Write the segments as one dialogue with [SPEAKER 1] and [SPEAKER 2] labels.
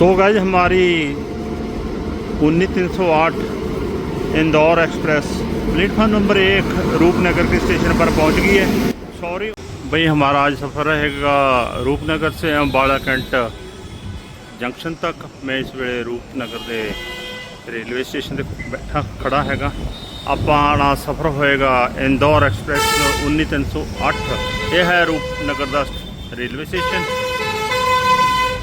[SPEAKER 1] So guys हमारी 19308 Indore express platform number एक रूपनगर के स्टेशन पर पहुंच गई है सॉरी भाई हमारा आज सफ़र रहेगा रूपनगर से अम्बाला कैंट ਜੰਕਸ਼ਨ ਤੱਕ ਮੈਂ ਇਸ ਵੇਲੇ ਰੂਪਨਗਰ ਦੇ ਰੇਲਵੇ ਸਟੇਸ਼ਨ ਤੇ ਬੈਠਾ ਖੜਾ ਹੈਗਾ ਆਪਣਾ ਸਫ਼ਰ ਹੋਏਗਾ ਇੰਦੌਰ ਐਕਸਪ੍ਰੈਸ 19308 ਇਹ ਹੈ ਰੂਪਨਗਰ ਦਾ ਰੇਲਵੇ ਸਟੇਸ਼ਨ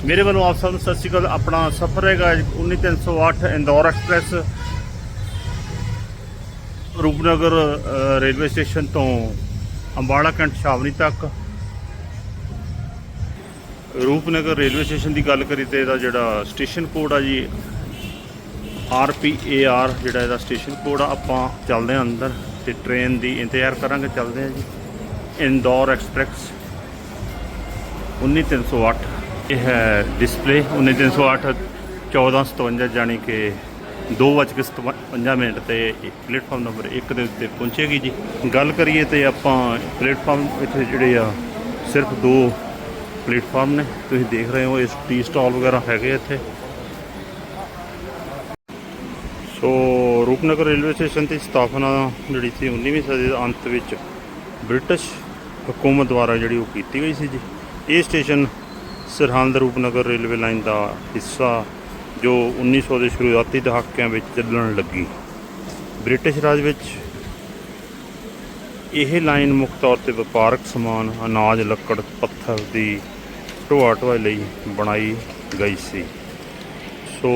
[SPEAKER 1] ਮੇਰੇ ਵੱਲੋਂ ਆਪ ਸਭ ਨੂੰ ਸਤਿ ਸ਼੍ਰੀ ਅਕਾਲ। ਆਪਣਾ ਸਫ਼ਰ ਹੈਗਾ 19308 Indore express. Rupnagar railway station ਤੋਂ ਅੰਬਾਲਾ ਕੈਂਟ ਛਾਵਨੀ ਤੱਕ। ਰੂਪਨਗਰ ਰੇਲਵੇ ਸਟੇਸ਼ਨ ਦੀ ਗੱਲ ਕਰੀ ਤੇ ਇਹਦਾ ਜਿਹੜਾ ਸਟੇਸ਼ਨ ਕੋਡ ਆ ਜੀ, ਆਰ ਪੀ ਏ ਆਰ ਜਿਹੜਾ ਇਹਦਾ ਸਟੇਸ਼ਨ ਕੋਡ ਆ, ਆਪਾਂ ਚੱਲਦੇ ਹਾਂ ਅੰਦਰ ਤੇ ਟ੍ਰੇਨ ਦੀ ਇੰਤਜ਼ਾਰ ਕਰਾਂਗੇ, ਚੱਲਦੇ ਹਾਂ ਜੀ। ਇੰਦੌਰ ਐਕਸਪ੍ਰੈਸ 19308 ਇਹ ਹੈ ਡਿਸਪਲੇ 19308 1457 ਜਾਣੀ ਕਿ 2:57 ਮਿੰਟ ਤੇ ਪਲੇਟਫਾਰਮ ਨੰਬਰ 1 ਦੇ ਉੱਤੇ ਪਹੁੰਚੇਗੀ ਜੀ। ਗੱਲ ਕਰੀਏ ਤੇ ਆਪਾਂ ਪਲੇਟਫਾਰਮ ਇੱਥੇ ਜਿਹੜੇ ਆ, ਸਿਰਫ ਦੋ ਪਲੇਟਫਾਰਮ ਨੇ। ਤੁਸੀਂ ਦੇਖ ਰਹੇ ਹੋ ਇਸ ਟੀ ਸਟਾਲ ਵਗੈਰਾ ਹੈਗੇ ਇੱਥੇ। ਸੋ ਰੂਪਨਗਰ ਰੇਲਵੇ ਸਟੇਸ਼ਨ ਦੀ ਸਥਾਪਨਾ ਜਿਹੜੀ ਸੀ 19ਵੀਂ ਸਦੀ ਦੇ ਅੰਤ ਵਿੱਚ ਬ੍ਰਿਟਿਸ਼ ਹਕੂਮਤ ਦੁਆਰਾ ਜਿਹੜੀ ਉਹ ਕੀਤੀ ਗਈ ਸੀ ਜੀ। ਇਹ station Sirhind Rupnagar railway line ਦਾ ਹਿੱਸਾ, ਜੋ 1900 ਦੇ ਸ਼ੁਰੂਆਤੀ ਦਹਾਕਿਆਂ ਵਿੱਚ ਚੱਲਣ ਲੱਗੀ। ਬ੍ਰਿਟਿਸ਼ ਰਾਜ ਵਿੱਚ ਇਹ ਲਾਈਨ ਮੁੱਖ ਤੌਰ ਤੇ ਵਪਾਰਕ ਸਮਾਨ, ਅਨਾਜ, ਲੱਕੜ, ਪੱਥਰ ਦੀ ਢੋਆ ਢੁਆਈ ਲਈ ਬਣਾਈ ਗਈ ਸੀ। ਸੋ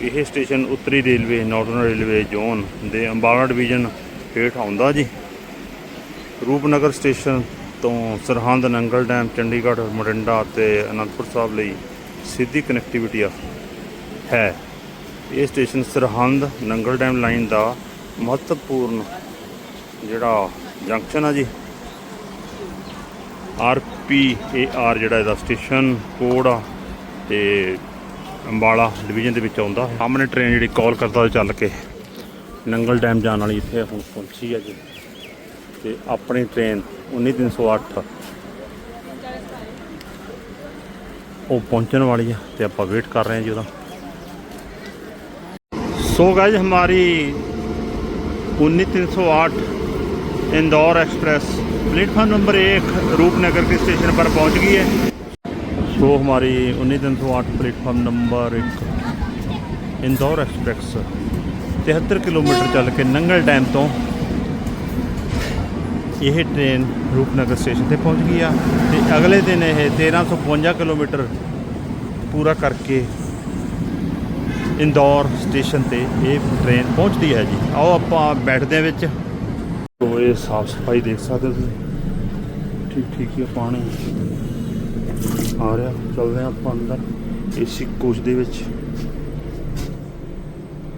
[SPEAKER 1] ਇਹ ਸਟੇਸ਼ਨ ਉੱਤਰੀ ਰੇਲਵੇ, ਨਾਰਥਰਨ ਰੇਲਵੇ, ਜ਼ੋਨ ਦੇ ਅੰਬਾਲਾ ਡਿਵੀਜ਼ਨ ਹੇਠ ਆਉਂਦਾ ਜੀ। ਰੂਪਨਗਰ ਸਟੇਸ਼ਨ ਤੋਂ ਸਰਹੰਦ ਨੰਗਲ ਡੈਮ, ਚੰਡੀਗੜ੍ਹ, ਮੋਰਿੰਡਾ ਤੇ ਅਨੰਦਪੁਰ ਸਾਹਿਬ ਲਈ ਸਿੱਧੀ ਕਨੈਕਟੀਵਿਟੀ ਆ, ਹੈ। ਇਹ station Sirhind Nangal dam line ਦਾ ਮਹੱਤਵਪੂਰਨ ਜਿਹੜਾ ਜੰਕਸ਼ਨ ਆ ਜੀ, ਆਰ ਪੀ ਏ ਆਰ ਜਿਹੜਾ ਇਹਦਾ ਸਟੇਸ਼ਨ ਕੋਡ ਆ ਤੇ ਅੰਬਾਲਾ ਡਿਵੀਜ਼ਨ ਦੇ ਵਿੱਚ ਆਉਂਦਾ। ਸਾਹਮਣੇ ਟ੍ਰੇਨ ਜਿਹੜੀ ਕਾਲ ਕਰਦਾ ਉਹ ਚੱਲ ਕੇ ਨੰਗਲ ਡੈਮ ਜਾਣ ਵਾਲੀ ਇੱਥੇ ਹੁਣ ਪਹੁੰਚੀ ਆ ਜੀ। ਤੇ ਆਪਣੀ ਟ੍ਰੇਨ 19308 ਉਹ ਪਹੁੰਚਣ ਵਾਲੀ ਆ ਤੇ ਆਪਾਂ ਵੇਟ ਕਰ ਰਹੇ ਹਾਂ ਜੀ ਉਹਦਾ ਸੋ ਗਾਇਜ਼ ਹਮਾਰੀ 19308 इंदौर एक्सप्रेस प्लेटफॉर्म नंबर एक रूपनगर के स्टेशन पर पहुंच गई है सो हमारी उन्नीस दिन सौ आठ प्लेटफॉर्म नंबर एक इंदौर एक्सप्रेस तिहत्तर किलोमीटर ਚੱਲ ਕੇ ਨੰਗਲ ਡੈਮ ਤੋਂ ਇਹ ਟ੍ਰੇਨ ਰੂਪਨਗਰ ਸਟੇਸ਼ਨ ਤੇ ਪਹੁੰਚ ਗਈ ਆ ਤੇ ਅਗਲੇ ਦਿਨ ਇਹ 1352 ਕਿਲੋਮੀਟਰ ਪੂਰਾ ਕਰਕੇ ਇੰਦੌਰ ਸਟੇਸ਼ਨ ਤੇ ਇਹ ਟ੍ਰੇਨ ਪਹੁੰਚਦੀ ਹੈ ਜੀ। ਆਓ ਆਪਾਂ ਬੈਠਦੇ ਹਾਂ ਵਿੱਚ। ਤੋ ਇਹ ਸਾਫ਼ ਸਫ਼ਾਈ ਦੇਖ ਸਕਦੇ ਹੋ ਤੁਸੀਂ? ਠੀਕ ਠੀਕ ਹੀ ਆ, ਪਾਣੀ ਆ ਰਿਹਾ। ਚੱਲਦੇ ਹਾਂ ਆਪਾਂ ਅੰਦਰ, ਏਸੀ ਕੋਚ ਦੇ ਵਿੱਚ।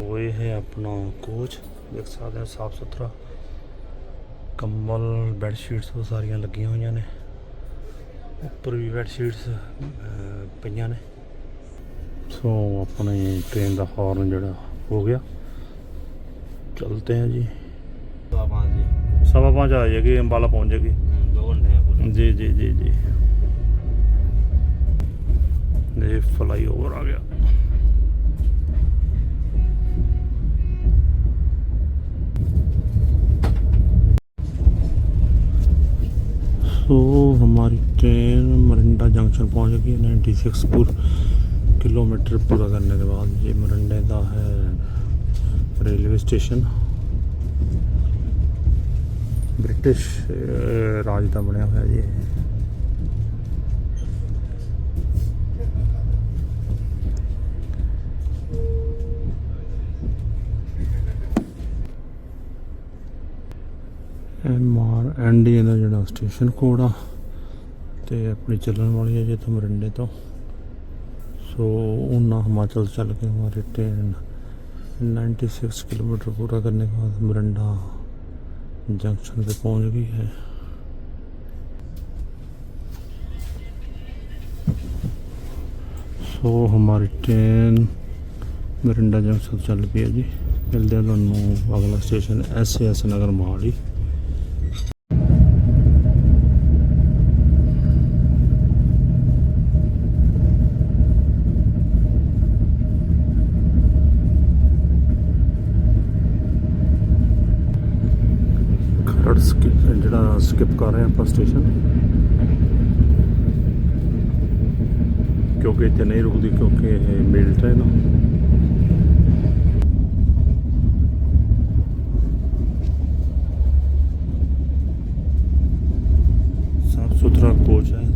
[SPEAKER 1] ਉਹ ਇਹ ਹੈ ਆਪਣਾ ਕੋਚ। ਦੇਖ ਸਕਦੇ ਹੋ, ਸਾਫ਼ ਸੁਥਰਾ। ਕੰਬਲ ਬੈੱਡ ਸ਼ੀਟਸ ਉਹ ਸਾਰੀਆਂ ਲੱਗੀਆਂ ਹੋਈਆਂ ਨੇ। ਉੱਪਰ ਵੀ ਬੈੱਡ ਸ਼ੀਟਸ ਪਈਆਂ ਨੇ। ਸੋ ਆਪਣੇ ਟ੍ਰੇਨ ਦਾ ਹਾਰਨ ਜਿਹੜਾ ਹੋ ਗਿਆ।
[SPEAKER 2] ਚਲਤੇ ਹਾਂ ਜੀ।
[SPEAKER 1] सवा पाँच आ जाएगी अम्बाला पहुंच जाएगी
[SPEAKER 2] दो घंटे
[SPEAKER 1] जी ਜੀ जी जी ये फ्लाई ओवर आ गया तो हमारी ट्रेन मरिंडा जंक्शन पहुंच गई है 96 पूर किलोमीटर पूरा करने के बाद ये मरिंडे का है रेलवे स्टेशन ਬ੍ਰਿਟਿਸ਼ ਅਹ, ਰਾਜ ਦਾ ਬਣਿਆ ਹੋਇਆ ਜੀ ਇਹ ਐਮ ਆਰ ਐਨ ਡੀ ਦਾ ਜਿਹੜਾ ਸਟੇਸ਼ਨ ਕੋਡ ਆ ਤੇ ਆਪਣੀ ਚੱਲਣ ਵਾਲੀ ਹੈ ਜਿੱਥੋਂ ਮਰਿੰਡੇ ਤੋਂ ਸੋ ਉਹਨਾਂ ਹਿਮਾਚਲ ਚੱਲ ਕੇ ਹਮਾਰੀ ट्रेन 96 किलोमीटर पूरा करने के बाद मरिंडा जंक्शन पे पहुंच गई है ਸੋ ਹਮਾਰੀ ਟ੍ਰੇਨ ਮਰਿੰਡਾ ਜੰਕਸ਼ਨ ਚੱਲ ਪਈ ਹੈ ਜੀ ਮਿਲਦੇ ਹਾਂ ਤੁਹਾਨੂੰ ਅਗਲਾ station S S Nagar Mohali Skip ਕਰ ਰਹੇ ਹਾਂ ਆਪਾਂ ਸਟੇਸ਼ਨ ਕਿਉਂਕਿ ਇੱਥੇ ਨਹੀਂ ਰੁਕਦੀ ਕਿਉਂਕਿ ਇਹ ਮੇਲ ਟ੍ਰੇਨ ਆ ਸੁਥਰਾ ਕੋਚ ਹੈ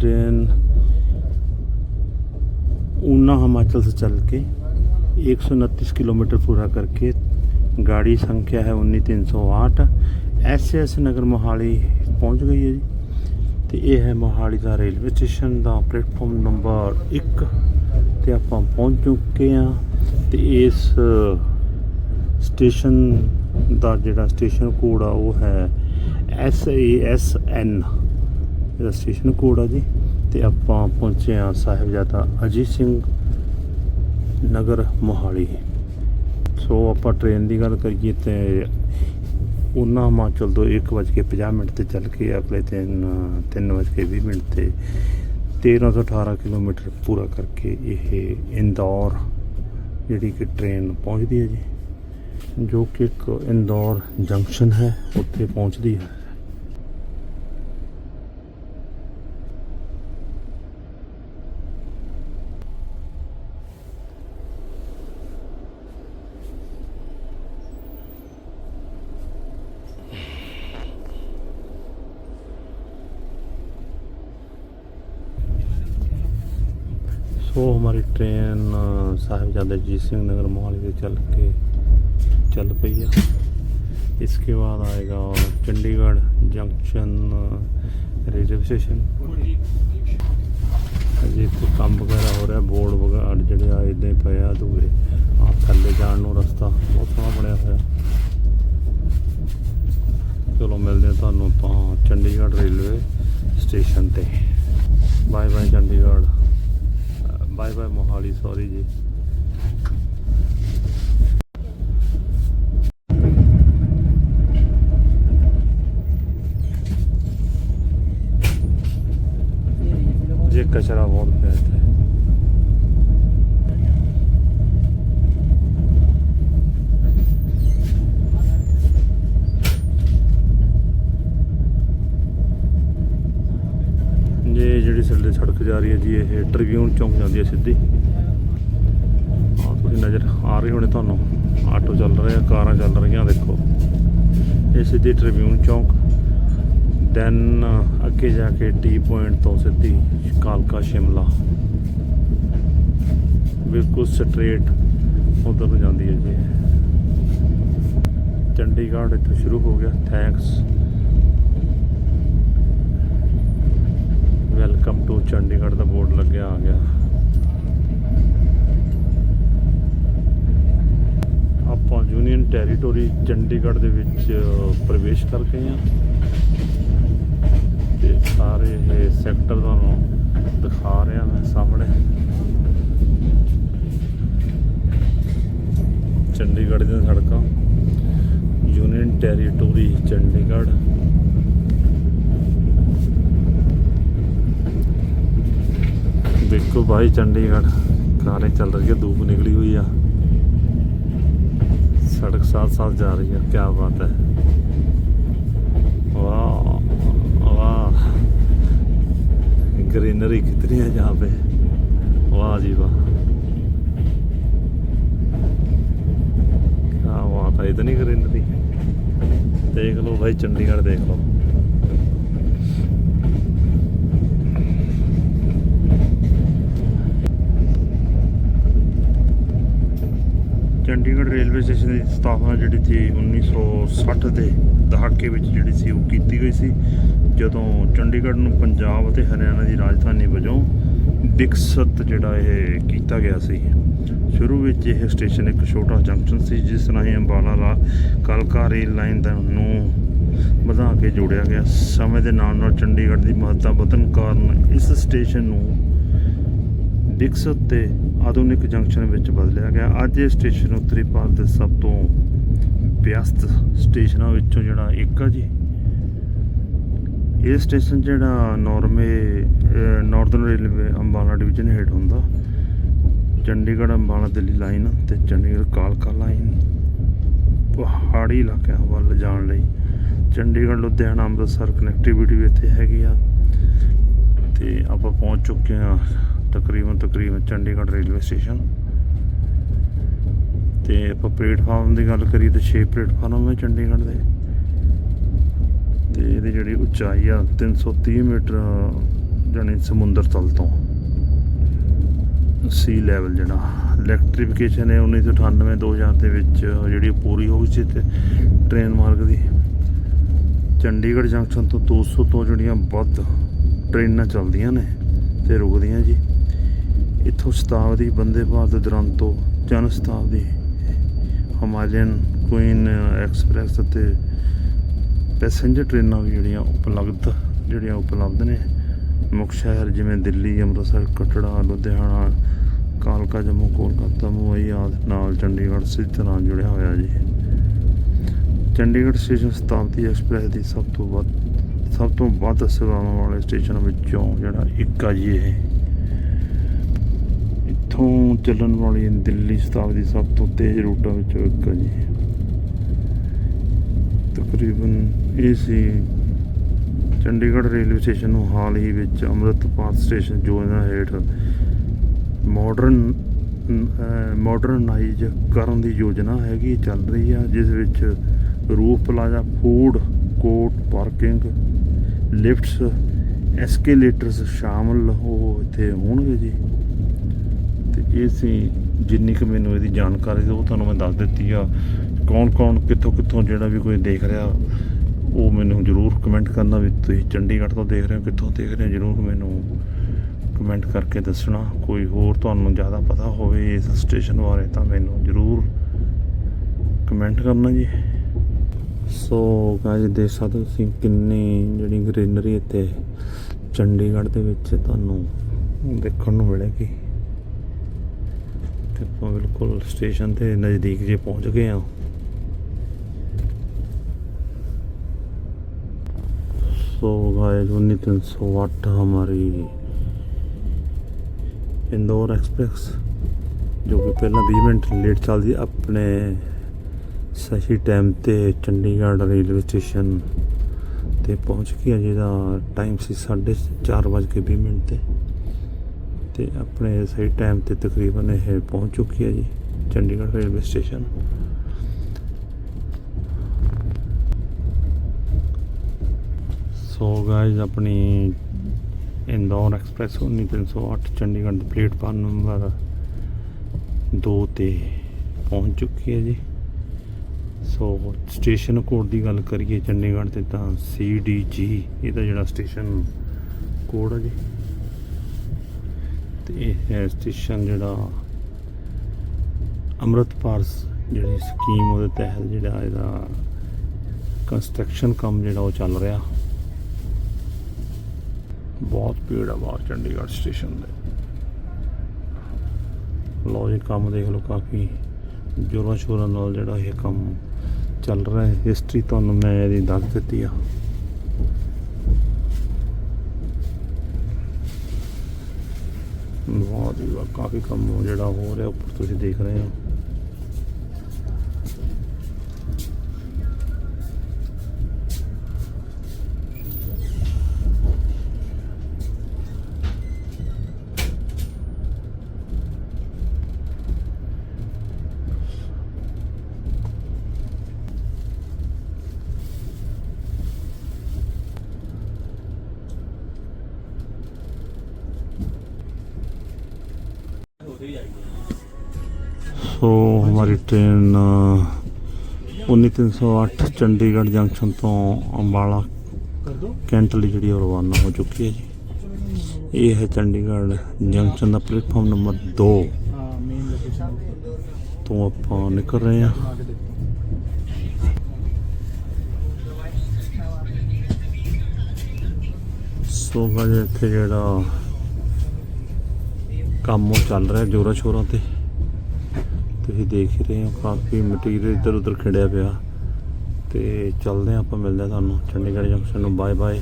[SPEAKER 1] ट्रेन ऊना हिमाचल से चल के 129 किलोमीटर पूरा करके गाड़ी संख्या है उन्नीस तीन सौ आठ ਐਸ ਐਸ ਨਗਰ ਮੋਹਾਲੀ ਪਹੁੰਚ ਗਈ ਹੈ ਜੀ ਤੇ ਇਹ ਹੈ ਮੋਹਾਲੀ ਦਾ ਰੇਲਵੇ ਸਟੇਸ਼ਨ ਦਾ ਪਲੇਟਫਾਰਮ ਨੰਬਰ 1 ਤੇ ਆਪਾਂ ਪਹੁੰਚ ਚੁੱਕੇ ਆ ਤੇ ਇਸ ਸਟੇਸ਼ਨ ਦਾ ਜਿਹੜਾ ਸਟੇਸ਼ਨ ਕੋਡ ਆ ਉਹ ਹੈ ਐਸ ਏ ਐਸ ਐਨ ਇਹਦਾ ਸਟੇਸ਼ਨ ਕੋਡ ਆ ਜੀ। ਤੇ ਆਪਾਂ ਪਹੁੰਚੇ ਆ ਸਾਹਿਬਜ਼ਾਦਾ ਅਜੀਤ ਸਿੰਘ ਨਗਰ ਮੋਹਾਲੀ। ਸੋ ਆਪਾਂ ਟ੍ਰੇਨ ਦੀ ਗੱਲ ਕਰੀਏ ਤੇ ਉਹਨਾਂ ਹਿਮਾਚਲ ਤੋਂ 1:50 ਮਿੰਟ ਤੇ ਚੱਲ ਕੇ ਅਗਲੇ ਦਿਨ 3:20 ਮਿੰਟ ਤੇ 1318 ਕਿਲੋਮੀਟਰ ਪੂਰਾ ਕਰਕੇ ਇਹ ਇੰਦੌਰ ਜਿਹੜੀ ਕਿ ਟ੍ਰੇਨ ਪਹੁੰਚਦੀ ਹੈ ਜੀ, ਜੋ ਕਿ ਇੱਕ ਇੰਦੌਰ ਜੰਕਸ਼ਨ ਹੈ, ਉੱਥੇ ਪਹੁੰਚਦੀ ਹੈ। सो हमारी ट्रेन अ, साहिबजादा अजीत सिंह नगर मोहाली से चल के चल पई है इसके बाद आएगा चंडीगढ़ जंक्शन अ, रेलवे स्टेशन ਅਜੇ ਇੱਥੇ ਕੰਮ ਵਗੈਰਾ ਹੋ ਰਿਹਾ ਬੋਰਡ ਵਗੈਰਾ ਜਿਹੜੇ ਆ ਇਦਾਂ ਹੀ ਪਏ ਆ ਅਧੂਰੇ ਆ ਥੱਲੇ ਜਾਣ ਨੂੰ ਰਸਤਾ ਬਹੁਤ ਸੋਹਣਾ ਬਣਿਆ ਹੋਇਆ ਚਲੋ ਮਿਲਦੇ ਹਾਂ ਤੁਹਾਨੂੰ ਆਪਾਂ ਚੰਡੀਗੜ੍ਹ ਰੇਲਵੇ ਸਟੇਸ਼ਨ ਤੇ bye bye Chandigarh Bye bye Mohali sorry ਜੀ। ਜੇ ਕਚਰਾ ਬਹੁਤ ਇਹ ਜਿਹੜੀ ਸਿੱਧੀ ਸੜਕ ਜਾ ਰਹੀ ਹੈ ਜੀ, ਇਹ ਟ੍ਰਿਬਿਊਨ ਚੌਂਕ ਜਾਂਦੀ ਹੈ ਸਿੱਧੀ। ਆ ਤੁਸੀਂ ਨਜ਼ਰ ਆ ਰਹੀ ਹੋਣੀ ਤੁਹਾਨੂੰ, ਆਟੋ ਚੱਲ ਰਹੇ ਆ, ਕਾਰਾਂ ਚੱਲ ਰਹੀਆਂ, ਦੇਖੋ। ਇਹ ਸਿੱਧੀ ਟ੍ਰਿਬਿਊਨ ਚੌਂਕ। ਦੈਨ ਅੱਗੇ ਜਾ ਕੇ ਟੀ ਪੁਆਇੰਟ ਤੋਂ ਸਿੱਧੀ ਕਾਲਕਾ ਸ਼ਿਮਲਾ। ਬਿਲਕੁਲ ਸਟ੍ਰੇਟ ਉਧਰ ਨੂੰ ਜਾਂਦੀ ਹੈ ਜੀ ਚੰਡੀਗੜ੍ਹ ਇੱਥੋਂ ਸ਼ੁਰੂ ਹੋ ਗਿਆ ਥੈਂਕਸ ਵੈਲਕਮ ਟੂ ਚੰਡੀਗੜ੍ਹ ਦਾ ਬੋਰਡ ਲੱਗਿਆ ਆ ਗਿਆ ਆਪਾਂ ਯੂਨੀਅਨ ਟੈਰੀਟੋਰੀ ਚੰਡੀਗੜ੍ਹ ਦੇ ਵਿੱਚ ਪ੍ਰਵੇਸ਼ ਕਰ ਗਏ ਹਾਂ ਤੇ ਸਾਰੇ ਇਹ ਸੈਕਟਰ ਤੁਹਾਨੂੰ ਦਿਖਾ ਰਿਹਾ ਮੈਂ ਸਾਹਮਣੇ ਚੰਡੀਗੜ੍ਹ ਦੀਆਂ ਸੜਕਾਂ ਯੂਨੀਅਨ ਟੈਰੀਟੋਰੀ ਚੰਡੀਗੜ੍ਹ ਦੇਖੋ ਭਾਈ ਚੰਡੀਗੜ੍ਹ ਕਾਰੇ ਚੱਲ ਰਹੀ ਹੈ ਧੂਪ ਨਿਕਲੀ ਹੋਈ ਆ सड़क साथ साथ जा रही है क्या बात है वाह वाह
[SPEAKER 3] ग्रीनरी कितनी है यहाँ पे वाह जी वाह क्या बात है इतनी ग्रीनरी देख लो भाई चंडीगढ़ देख लो
[SPEAKER 1] ਚੰਡੀਗੜ੍ਹ ਰੇਲਵੇ ਸਟੇਸ਼ਨ ਦੀ ਸਥਾਪਨਾ ਜਿਹੜੀ ਸੀ 1960 ਦੇ ਦਹਾਕੇ ਵਿੱਚ ਜਿਹੜੀ ਸੀ ਉਹ ਕੀਤੀ ਗਈ ਸੀ, ਜਦੋਂ ਚੰਡੀਗੜ੍ਹ ਨੂੰ ਪੰਜਾਬ ਅਤੇ ਹਰਿਆਣਾ ਦੀ ਰਾਜਧਾਨੀ ਵਜੋਂ ਵਿਕਸਤ ਜਿਹੜਾ ਇਹ ਕੀਤਾ ਗਿਆ ਸੀ। ਸ਼ੁਰੂ ਵਿੱਚ ਇਹ ਸਟੇਸ਼ਨ ਇੱਕ ਛੋਟਾ ਜੰਕਸ਼ਨ ਸੀ, ਜਿਸ ਰਾਹੀਂ ਅੰਬਾਲਾ ਲਾ, ਕਲਕਾ ਰੇਲ ਲਾਈਨ ਦਾ ਨੂੰ ਵਧਾ ਕੇ ਜੋੜਿਆ ਗਿਆ। ਸਮੇਂ ਦੇ ਨਾਲ ਨਾਲ ਚੰਡੀਗੜ੍ਹ ਦੀ ਮਹੱਤਤਾ ਵਧਣ ਕਾਰਨ ਇਸ ਸਟੇਸ਼ਨ ਨੂੰ ਵਿਕਸਤ ਤੇ ਆਧੁਨਿਕ ਜੰਕਸ਼ਨ ਵਿੱਚ ਬਦਲਿਆ ਗਿਆ। ਅੱਜ ਇਹ ਸਟੇਸ਼ਨ ਉੱਤਰੀ ਭਾਰਤ ਦੇ ਸਭ ਤੋਂ ਵਿਅਸਤ ਸਟੇਸ਼ਨਾਂ ਵਿੱਚੋਂ ਜਿਹੜਾ ਇੱਕ ਆ ਜੀ। ਇਹ ਸਟੇਸ਼ਨ ਜਿਹੜਾ ਨਾਰਮੇ ਨਾਰਥਰਨ ਰੇਲਵੇ ਅੰਬਾਲਾ ਡਿਵੀਜ਼ਨ ਹੇਠ ਹੁੰਦਾ। ਚੰਡੀਗੜ੍ਹ ਅੰਬਾਲਾ ਦਿੱਲੀ ਲਾਈਨ ਤੇ ਚੰਡੀਗੜ੍ਹ ਕਾਲਕਾ ਲਾਈਨ ਪਹਾੜੀ ਇਲਾਕਿਆਂ ਵੱਲ ਜਾਣ ਲਈ। ਚੰਡੀਗੜ੍ਹ, ਲੁਧਿਆਣਾ, ਅੰਮ੍ਰਿਤਸਰ ਕਨੈਕਟੀਵਿਟੀ ਵੀ ਇੱਥੇ ਹੈਗੀ ਆ। ਤੇ ਆਪਾਂ ਪਹੁੰਚ ਚੁੱਕੇ ਹਾਂ ਤਕਰੀਬਨ ਤਕਰੀਬਨ ਚੰਡੀਗੜ੍ਹ ਰੇਲਵੇ ਸਟੇਸ਼ਨ। ਤੇ ਆਪਾਂ ਪਲੇਟਫਾਰਮ ਦੀ ਗੱਲ ਕਰੀਏ ਤਾਂ 6 ਪਲੇਟਫਾਰਮ ਹੈ ਚੰਡੀਗੜ੍ਹ ਦੇ। ਤੇ ਇਹਦੀ ਜਿਹੜੀ ਉਚਾਈ ਆ 330 ਮੀਟਰ, ਜਾਣੀ ਸਮੁੰਦਰ ਤਲ ਤੋਂ। ਸੀ ਲੈਵਲ ਜਿਹੜਾ। ਇਲੈਕਟ੍ਰੀਫਿਕੇਸ਼ਨ ਹੈ 1998 2000 ਦੇ ਵਿੱਚ ਜਿਹੜੀ ਪੂਰੀ ਹੋ ਗਈ ਸੀ ਤੇ ਟ੍ਰੇਨ ਮਾਰਗ ਦੀ। ਚੰਡੀਗੜ੍ਹ ਜੰਕਸ਼ਨ ਤੋਂ 200 ਤੋਂ ਜਿਹੜੀਆਂ ਵੱਧ ਟ੍ਰੇਨਾਂ ਚੱਲਦੀਆਂ ਨੇ, ਤੇ ਰੁਕਦੀਆਂ ਜੀ। ਇੱਥੋਂ ਸ਼ਤਾਬਦੀ Vande Bharat Duronto Jan Shatabdi Himalayan Queen Express ਅਤੇ ਪੈਸੇਂਜਰ ਟ੍ਰੇਨਾਂ ਵੀ ਜਿਹੜੀਆਂ ਉਪਲਬਧ ਜਿਹੜੀਆਂ ਉਪਲਬਧ ਨੇ। ਮੁੱਖ ਸ਼ਹਿਰ ਜਿਵੇਂ ਦਿੱਲੀ, ਅੰਮ੍ਰਿਤਸਰ, ਕਟੜਾ, ਲੁਧਿਆਣਾ, ਕਾਲਕਾ, ਜੰਮੂ, ਕੋਲਕਾਤਾ, ਮੁੰਬਈ ਆਦਿ, ਨਾਲ ਚੰਡੀਗੜ੍ਹ ਸਿੱਧੀ ਤਰ੍ਹਾਂ ਜੁੜਿਆ ਹੋਇਆ ਜੀ। ਚੰਡੀਗੜ੍ਹ ਸਟੇਸ਼ਨ ਸ਼ਤਾਬਦੀ ਐਕਸਪ੍ਰੈਸ ਦੀ ਸਭ ਤੋਂ ਵੱਧ, ਸਭ ਤੋਂ ਵੱਧ ਸੇਵਾਵਾਂ ਵਾਲੇ ਸਟੇਸ਼ਨ ਵਿੱਚੋਂ ਜਿਹੜਾ ਇੱਕ ਆ ਜੀ ਇਹ। ਇੱਥੋਂ ਚੱਲਣ ਵਾਲੀ ਦਿੱਲੀ ਸ਼ਤਾਬਦੀ ਸਭ ਤੋਂ ਤੇਜ਼ ਰੂਟਾਂ ਵਿੱਚੋਂ ਇੱਕ ਆ ਜੀ। ਤਕਰੀਬਨ ਇਹ ਸੀ ਚੰਡੀਗੜ੍ਹ ਰੇਲਵੇ ਸਟੇਸ਼ਨ ਨੂੰ ਹਾਲ ਹੀ ਵਿੱਚ ਅੰਮ੍ਰਿਤਪਾਲ ਸਟੇਸ਼ਨ ਯੋਜਨਾ ਹੇਠ ਮਾਡਰਨ ਮਾਡਰਨਾਈਜ਼ ਕਰਨ ਦੀ ਯੋਜਨਾ ਹੈਗੀ, ਚੱਲ ਰਹੀ ਆ, ਜਿਸ ਵਿੱਚ roof plaza, food court, parking lifts escalators ਸ਼ਾਮਲ ਉਹ ਇੱਥੇ ਹੋਣਗੇ ਜੀ। ਇਹ ਸੀ ਜਿੰਨੀ ਕੁ ਮੈਨੂੰ ਇਹਦੀ ਜਾਣਕਾਰੀ ਸੀ, ਉਹ ਤੁਹਾਨੂੰ ਮੈਂ ਦੱਸ ਦਿੱਤੀ ਆ। ਕੌਣ ਕੌਣ ਕਿੱਥੋਂ ਕਿੱਥੋਂ ਜਿਹੜਾ ਵੀ ਕੋਈ ਦੇਖ ਰਿਹਾ, ਉਹ ਮੈਨੂੰ ਜਰੂਰ ਕਮੈਂਟ ਕਰਨਾ ਵੀ ਤੁਸੀਂ ਚੰਡੀਗੜ੍ਹ ਤੋਂ ਦੇਖ ਰਹੇ ਹੋ, ਕਿੱਥੋਂ ਦੇਖ ਰਹੇ ਹੋ, ਜਰੂਰ ਮੈਨੂੰ ਕਮੈਂਟ ਕਰਕੇ ਦੱਸਣਾ। ਕੋਈ ਹੋਰ ਤੁਹਾਨੂੰ ਜ਼ਿਆਦਾ ਪਤਾ ਹੋਵੇ ਇਸ ਸਟੇਸ਼ਨ ਬਾਰੇ ਤਾਂ ਮੈਨੂੰ ਜਰੂਰ ਕਮੈਂਟ ਕਰਨਾ ਜੀ। ਸੋ ਗਾਇਸ ਦੇਖ ਸਕਦੇ ਹੋ ਤੁਸੀਂ ਕਿੰਨੀ ਜਿਹੜੀ ਗ੍ਰੀਨਰੀ ਇੱਥੇ ਚੰਡੀਗੜ੍ਹ ਦੇ ਵਿੱਚ ਤੁਹਾਨੂੰ ਦੇਖਣ ਨੂੰ ਮਿਲੇਗੀ। ਤੇ ਆਪਾਂ ਬਿਲਕੁਲ ਸਟੇਸ਼ਨ ਦੇ ਨਜ਼ਦੀਕ ਜੇ ਪਹੁੰਚ ਗਏ ਆ सो गाइस उन्नीस तीन सौ आठ हमारी इंदौर एक्सप्रेस ਜੋ ਕਿ ਪਹਿਲਾਂ 20 ਮਿੰਟ ਲੇਟ ਚੱਲਦੀ ਆਪਣੇ ਸਹੀ ਟਾਈਮ ਤੇ ਚੰਡੀਗੜ੍ਹ ਰੇਲਵੇ ਸਟੇਸ਼ਨ ਤੇ ਪਹੁੰਚ ਗਈ ਹੈ ਜਿਹਦਾ ਟਾਈਮ ਸੀ 4:30 ਮਿੰਟ ਤੇ ਤੇ ਆਪਣੇ ਸਹੀ ਟਾਈਮ ਤੇ ਤਕਰੀਬਨ ਇਹ ਪਹੁੰਚ ਚੁੱਕੀ ਹੈ ਜੀ, Chandigarh railway station so guys ਆਪਣੀ ਇੰਦੌਰ ਐਕਸਪ੍ਰੈਸ 19308 ਚੰਡੀਗੜ੍ਹ ਦੇ ਪਲੇਟਫਾਰਮ ਨੰਬਰ 2 ਤੇ ਪਹੁੰਚ ਚੁੱਕੀ ਹੈ ਜੀ। ਸੋ ਸਟੇਸ਼ਨ ਕੋਡ ਦੀ ਗੱਲ ਕਰੀਏ ਚੰਡੀਗੜ੍ਹ ਤੇ ਤਾਂ CDG ਇਹਦਾ ਜਿਹੜਾ ਸਟੇਸ਼ਨ ਕੋਡ ਹੈ ਜੀ। ਤੇ ਇਹ ਹੈ ਸਟੇਸ਼ਨ ਜਿਹੜਾ ਅੰਮ੍ਰਿਤਪਾਲ ਜਿਹੜੀ ਸਕੀਮ ਉਹਦੇ ਤਹਿਤ ਜਿਹੜਾ ਇਹਦਾ ਕੰਸਟਰਕਸ਼ਨ ਕੰਮ ਜਿਹੜਾ ਉਹ ਚੱਲ ਰਿਹਾ। ਬਹੁਤ ਭੀੜ ਆ ਬਾਹਰ ਚੰਡੀਗੜ੍ਹ ਸਟੇਸ਼ਨ ਦੇ। ਲੋ ਜੀ, ਕੰਮ ਦੇਖ ਲਓ ਕਾਫੀ ਜੋਰਾਂ ਸ਼ੋਰਾਂ ਨਾਲ ਜਿਹੜਾ ਇਹ ਕੰਮ ਚੱਲ ਰਿਹਾ। ਹੈ ਹਿਸਟਰੀ ਤੁਹਾਨੂੰ ਮੈਂ ਇਹਦੀ ਦੱਸ ਦਿੱਤੀ ਆ। ਬਹੁਤ ਹੀ ਕਾਫੀ ਕੰਮ ਜਿਹੜਾ ਹੋ ਰਿਹਾ ਉੱਪਰ ਤੁਸੀਂ ਦੇਖ ਰਹੇ ਹੋ। ਸੋ ਹਮਾਰੀ ਟ੍ਰੇਨ ਅ, 19308 ਚੰਡੀਗੜ੍ਹ ਜੰਕਸ਼ਨ ਤੋਂ ਅੰਬਾਲਾ ਕੈਂਟ ਲਈ ਜਿਹੜੀ ਉਹ ਰਵਾਨਾ ਹੋ ਚੁੱਕੀ ਹੈ ਜੀ। ਇਹ ਹੈ ਚੰਡੀਗੜ੍ਹ ਜੰਕਸ਼ਨ ਦਾ ਪਲੇਟਫਾਰਮ ਨੰਬਰ 2 ਤੋਂ ਆਪਾਂ ਨਿਕਲ ਰਹੇ ਹਾਂ। ਸੋ ਗਾਇਸ ਇੱਥੇ ਜਿਹੜਾ ਕੰਮ ਉਹ ਚੱਲ ਰਿਹਾ ਜੋਰਾਂ ਸ਼ੋਰਾਂ ਤੇ। ਤੁਸੀਂ ਦੇਖ ਹੀ ਰਹੇ ਹੋ ਕਾਫੀ ਮਟੀਰੀਅਲ ਇੱਧਰ ਉੱਧਰ ਖਿੰਡਿਆ ਪਿਆ ਤੇ ਚੱਲਦੇ ਹਾਂ ਆਪਾਂ ਮਿਲਦੇ ਹਾਂ ਤੁਹਾਨੂੰ ਚੰਡੀਗੜ੍ਹ ਜੰਕਸ਼ਨ ਨੂੰ ਬਾਏ ਬਾਏ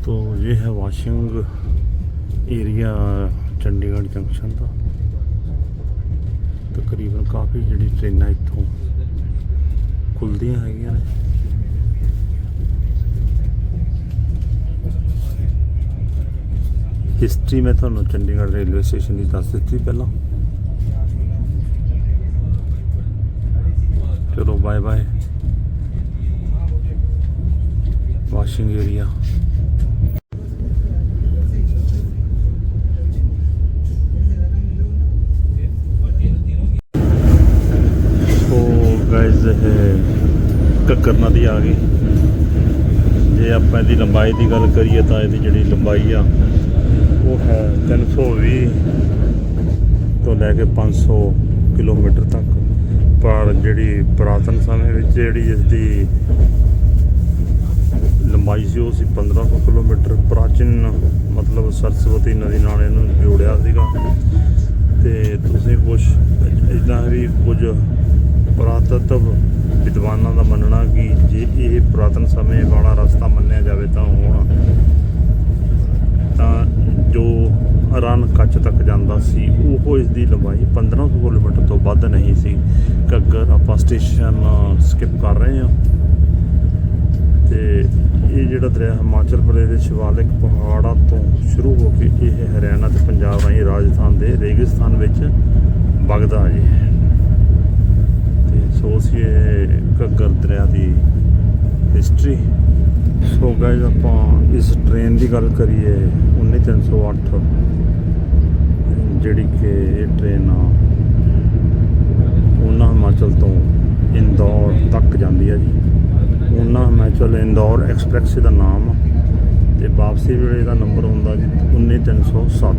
[SPEAKER 1] तो ये है वाशिंग एरिया ਚੰਡੀਗੜ੍ਹ ਜੰਕਸ਼ਨ ਦਾ ਤਕਰੀਬਨ ਕਾਫੀ ਜਿਹੜੀ ਟ੍ਰੇਨਾਂ ਇੱਥੋਂ ਖੁੱਲਦੀਆਂ ਹੈਗੀਆਂ ਹਿਸਟਰੀ ਮੈਂ ਤੁਹਾਨੂੰ ਚੰਡੀਗੜ੍ਹ ਰੇਲਵੇ ਸਟੇਸ਼ਨ ਦੀ ਦੱਸ ਦਿੱਤੀ ਪਹਿਲਾਂ। ਚਲੋ bye bye washing area so guys ਇਹ ਕੱਕਰ ਨਦੀ ਆ ਗਈ। ਜੇ ਆਪਾਂ ਇਹਦੀ ਲੰਬਾਈ ਦੀ ਗੱਲ ਕਰੀਏ ਤਾਂ ਇਹਦੀ ਜਿਹੜੀ ਲੰਬਾਈ ਆ ਉਹ ਹੈ 320 ਤੋਂ ਲੈ ਕੇ 500 ਕਿਲੋਮੀਟਰ ਤੱਕ। ਪਰ ਜਿਹੜੀ ਪੁਰਾਤਨ ਸਮੇਂ ਵਿੱਚ ਜਿਹੜੀ ਇਸ ਦੀ ਲੰਬਾਈ ਸੀ, ਉਹ ਸੀ 1500 ਕਿਲੋਮੀਟਰ। ਪ੍ਰਾਚੀਨ ਮਤਲਬ ਸਰਸਵਤੀ ਨਦੀ ਨਾਲ ਇਹਨੂੰ ਜੋੜਿਆ ਸੀਗਾ। ਤੇ ਤੁਸੀਂ ਕੁਝ ਇਦਾਂ ਵੀ ਕੁਝ ਪੁਰਾਤਤਵ ਵਿਦਵਾਨਾਂ ਦਾ ਮੰਨਣਾ ਕਿ ਜੇ ਇਹ ਪੁਰਾਤਨ ਸਮੇਂ ਵਾਲਾ ਰਸਤਾ ਮੰਨਿਆ ਜਾਵੇ ਤਾਂ ਹੁਣ। ਤਾਂ ਜੋ ਰਨ ਕੱਚ ਤੱਕ ਜਾਂਦਾ ਸੀ, ਉਹ ਇਸ ਦੀ ਲੰਬਾਈ 1500 ਕਿਲੋਮੀਟਰ ਤੋਂ ਵੱਧ ਨਹੀਂ ਸੀ। ਘੱਗਰ ਆਪਾਂ ਸਟੇਸ਼ਨ ਸਕਿਪ ਕਰ ਰਹੇ ਹਾਂ। ਤੇ ਇਹ ਜਿਹੜਾ ਦਰਿਆ ਹਿਮਾਚਲ ਪ੍ਰਦੇਸ਼ ਦੇ ਸ਼ਿਵਾਲਿਕ ਪਹਾੜਾਂ ਤੋਂ ਸ਼ੁਰੂ ਹੋ ਕੇ ਇਹ ਹਰਿਆਣਾ ਤੇ ਪੰਜਾਬ ਰਾਹੀਂ ਰਾਜਸਥਾਨ ਦੇ ਰੇਗਿਸਤਾਨ ਵਿੱਚ ਵਗਦਾ ਜੀ ਤੇ ਸੋ ਸੀ ਇਹ ਘੱਗਰ ਦਰਿਆ ਦੀ ਹਿਸਟਰੀ ਸੋ ਗਾਇਜ਼ ਆਪਾਂ ਇਸ ਟ੍ਰੇਨ ਦੀ ਗੱਲ ਕਰੀਏ 19308 ਜਿਹੜੀ ਕਿ ਇਹ ਟ੍ਰੇਨ ਆ, ਉਹਨਾਂ ਹਿਮਾਚਲ ਤੋਂ ਇੰਦੌਰ ਤੱਕ ਜਾਂਦੀ ਹੈ ਜੀ। ਉਹਨਾਂ ਹਿਮਾਚਲ, ਇੰਦੌਰ ਐਕਸਪ੍ਰੈਸ ਦਾ ਨਾਮ ਆ। ਤੇ ਵਾਪਸੀ ਵੇਲੇ ਇਹਦਾ ਨੰਬਰ ਹੁੰਦਾ ਜੀ 19307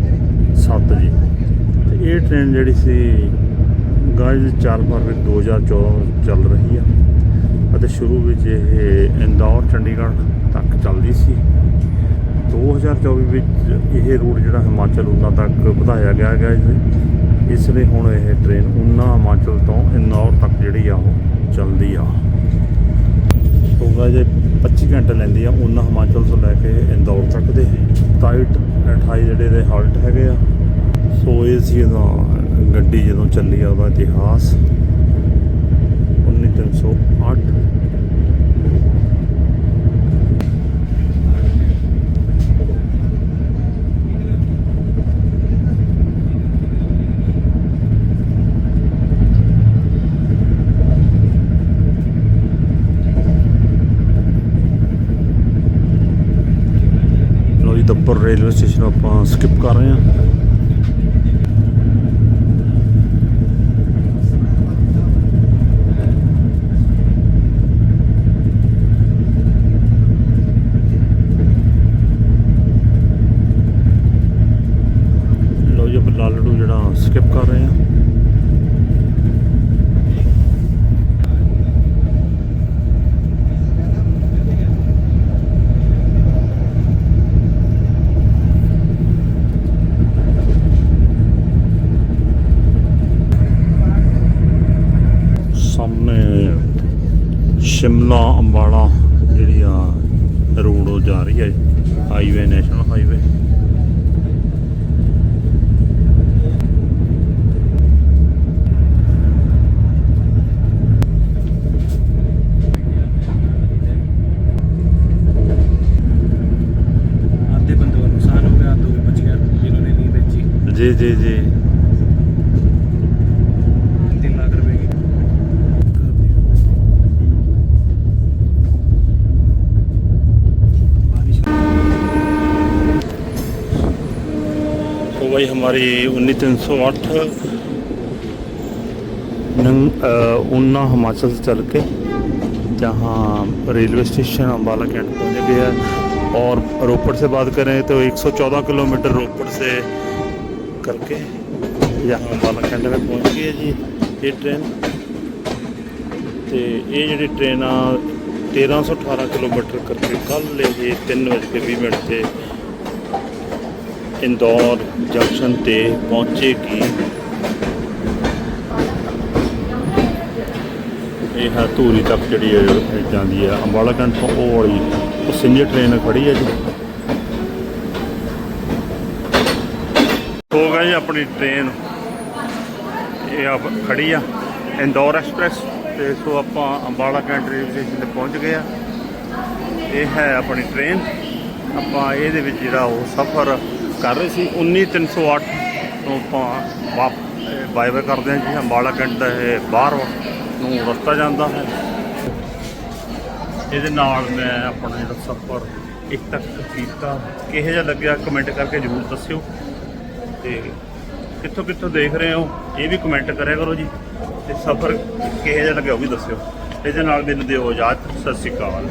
[SPEAKER 1] 7 ਜੀ। ਤੇ ਇਹ ਟ੍ਰੇਨ ਜਿਹੜੀ ਸੀ ਗਾਇਜ਼ 4 ਫਰਵਰੀ 2014 ਵਿੱਚ ਚੱਲ ਰਹੀ ਆ। ਅਤੇ ਸ਼ੁਰੂ ਵਿੱਚ ਇਹ ਇੰਦੌਰ, ਚੰਡੀਗੜ੍ਹ ਤੱਕ ਚੱਲਦੀ ਸੀ। 2024 ਵਿੱਚ ਇਹ ਰੂਟ ਜਿਹੜਾ ਹਿਮਾਚਲ ਉਹਨਾਂ ਤੱਕ ਵਧਾਇਆ ਗਿਆ ਗਿਆ ਇਸ ਲਈ ਹੁਣ ਇਹ ਟ੍ਰੇਨ ਉਨਾ ਹਿਮਾਚਲ ਤੋਂ ਇੰਦੌਰ ਤੱਕ ਜਿਹੜੀ ਆ ਉਹ ਚੱਲਦੀ ਆ। ਹੋਗਾ ਜੇ 25 ਘੰਟੇ ਲੈਂਦੀ ਆ, ਉਨਾ ਹਿਮਾਚਲ ਤੋਂ ਲੈ ਕੇ ਇੰਦੌਰ ਤੱਕ ਦੇ। ਟਾਈਟ 28 ਜਿਹੜੇ ਦੇ ਹਾਲਟ ਹੈਗੇ ਆ। ਸੋ ਇਹ ਸੀ ਇਹਦਾ ਗੱਡੀ ਜਦੋਂ ਚੱਲੀ ਆ ਉਹਦਾ ਇਤਿਹਾਸ। 19308 ਲੋ ਰੇਲਵੇ ਸਟੇਸ਼ਨ ਆਪਾਂ ਸਕਿਪ ਕਰ ਰਹੇ ਹਾਂ ਲੋ ਜੀ ਆਪਾਂ ਲਾਲੜੂ ਜਿਹੜਾ ਸਕਿਪ ਕਰ ਰਹੇ ਹਾਂ ਸਾਹਮਣੇ ਸ਼ਿਮਲਾ ਅੰਬਾਲਾ ਜਿਹੜੀ ਆ ਰੋਡ ਉਹ ਜਾ ਰਹੀ ਹੈ ਹਾਈਵੇ ਨੈਸ਼ਨਲ ਹਾਈਵੇ ਜੀ ਜੀ ਜੀ।
[SPEAKER 4] बारिश
[SPEAKER 1] ਸੋ ਬਾਈ भाई हमारी उन्नीस तीन सौ आठ ऊना हिमाचल से चल के जहाँ रेलवे स्टेशन अम्बाला कैंट पहुँच गया है और रोपड़ से बात करें तो 114 किलोमीटर रोपड़ से करके यहाँ अम्बाला कैंट में पहुँच गई है जी ये ट्रेन ਤੇ ਇਹ ਜਿਹੜੀ ਟ੍ਰੇਨ ਆ 1318 ਕਿਲੋਮੀਟਰ ਕਰਕੇ ਕੱਲ ਇਹ 3:20 ਮਿੰਟ ਤੇ ਇੰਦੌਰ ਜੰਕਸ਼ਨ ਤੇ ਪਹੁੰਚੇਗੀ। ਇਹ ਹੈ ਧੂਰੀ ਤੱਕ ਜਿਹੜੀ ਹੈ ਜਾਂਦੀ ਹੈ। ਅੰਬਾਲਾ ਕੈਂਟ ਤੋਂ ਉਹ ਵਾਲੀ ਪੈਸੇਂਜਰ ਟ੍ਰੇਨ ਖੜੀ ਹੈ ਜੀ। ਹੋ ਗਈ ਆਪਣੀ ਟ੍ਰੇਨ। ਇਹ ਆਪ ਖੜੀ ਆ। ਇੰਦੌਰ ਐਕਸਪ੍ਰੈਸ ਤੇ ਸੋ ਆਪਾਂ ਅੰਬਾਲਾ ਕੈਂਟ ਰੇਲਵੇ ਸਟੇਸ਼ਨ ਤੇ ਪਹੁੰਚ ਗਏ ਆ। ਇਹ ਹੈ ਆਪਣੀ ਟ੍ਰੇਨ। ਆਪਾਂ ਇਹਦੇ ਵਿੱਚ ਜਿਹੜਾ ਉਹ ਸਫ਼ਰ ਕਰ ਰਹੇ ਸੀ। 19308 ਤੋਂ ਆਪਾਂ ਵਾਪ ਬਾਏ ਬਾਏ ਕਰਦੇ ਹਾਂ ਜੀ। ਅੰਬਾਲਾ ਕੈਂਟ ਦਾ ਇਹ ਬਾਹਰ ਨੂੰ ਰਸਤਾ ਜਾਂਦਾ ਹੈ। ਇਹਦੇ ਨਾਲ ਮੈਂ ਆਪਣਾ ਜਿਹੜਾ ਸਫ਼ਰ ਇੱਕ ਤੱਕ ਕੀਤਾ। ਕਿਹੋ ਜਿਹਾ ਲੱਗਿਆ ਕਮੈਂਟ ਕਰਕੇ ਜ਼ਰੂਰ ਦੱਸਿਓ। ਤੇ ਕਿੱਥੋਂ ਕਿੱਥੋਂ ਦੇਖ ਰਹੇ ਹੋ, ਇਹ ਵੀ ਕਮੈਂਟ ਕਰਿਆ ਕਰੋ ਜੀ। ਤੇ ਸਫ਼ਰ ਕਿਹੋ ਜਿਹਾ ਲੱਗਿਆ ਉਹ ਵੀ ਦੱਸਿਓ। ਇਹਦੇ ਨਾਲ ਮੈਨੂੰ ਦਿਓ ਇਜਾਜ਼ਤ। ਸਤਿ ਸ਼੍ਰੀ ਅਕਾਲ।